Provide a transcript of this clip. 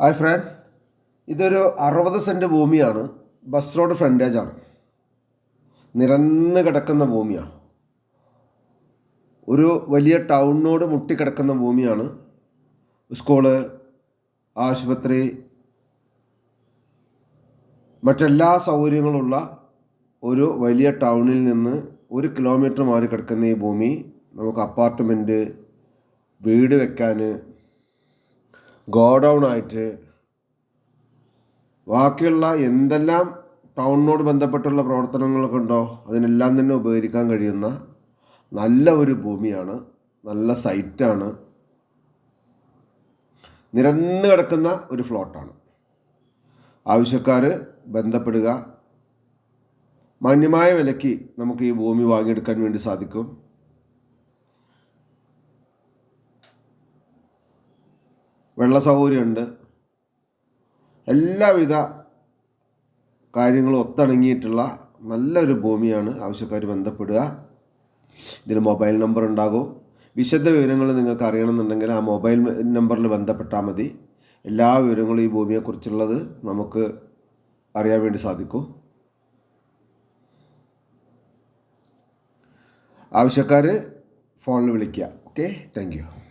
Hi front. ഇതൊരു അറുപത് saint ഭൂമിയാണ്. ബസ് റോഡ് ഫ്രണ്ടേജാണ് നിരന്ന് കിടക്കുന്ന ഭൂമിയാണ്. ഒരു വലിയ ടൗണിനോട് മുട്ടിക്കിടക്കുന്ന ഭൂമിയാണ്. സ്കൂൾ ആശുപത്രി മറ്റെല്ലാ സൗകര്യങ്ങളുള്ള ഒരു വലിയ ടൗണിൽ നിന്ന് ഒരു കിലോമീറ്റർ മാറി കിടക്കുന്ന ഈ ഭൂമി നമുക്ക് അപ്പാർട്ട്മെന്റ് വീട് വെക്കാൻ ഗോഡൗൺ ആയിട്ട് ബാക്കിയുള്ള എന്തെല്ലാം ടൗണിനോട് ബന്ധപ്പെട്ടുള്ള പ്രവർത്തനങ്ങളൊക്കെ ഉണ്ടോ അതിനെല്ലാം തന്നെ ഉപകരിക്കാൻ കഴിയുന്ന നല്ല ഒരു ഭൂമിയാണ് നല്ല സൈറ്റാണ്. നിരന്ന് കിടക്കുന്ന ഒരു ഫ്ലോട്ടാണ്. ആവശ്യക്കാർ ബന്ധപ്പെടുക. മാന്യമായ വിലയ്ക്ക് നമുക്ക് ഈ ഭൂമി വാങ്ങിയെടുക്കാൻ വേണ്ടി സാധിക്കും. വെള്ള സൗകര്യമുണ്ട്. എല്ലാവിധ കാര്യങ്ങളും ഒത്തിണങ്ങിയിട്ടുള്ള നല്ലൊരു ഭൂമിയാണ് ആവശ്യക്കാർ ബന്ധപ്പെടുക. ഇതിന് മൊബൈൽ നമ്പർ ഉണ്ടാകും. വിശദ വിവരങ്ങൾ നിങ്ങൾക്ക് അറിയണമെന്നുണ്ടെങ്കിൽ ആ മൊബൈൽ നമ്പറിൽ ബന്ധപ്പെട്ടാൽ മതി. എല്ലാ വിവരങ്ങളും ഈ ഭൂമിയെക്കുറിച്ചുള്ളത് നമുക്ക് അറിയാൻ വേണ്ടി സാധിക്കും. ആവശ്യക്കാർ ഫോണിൽ വിളിക്കുക. ഓക്കെ? താങ്ക്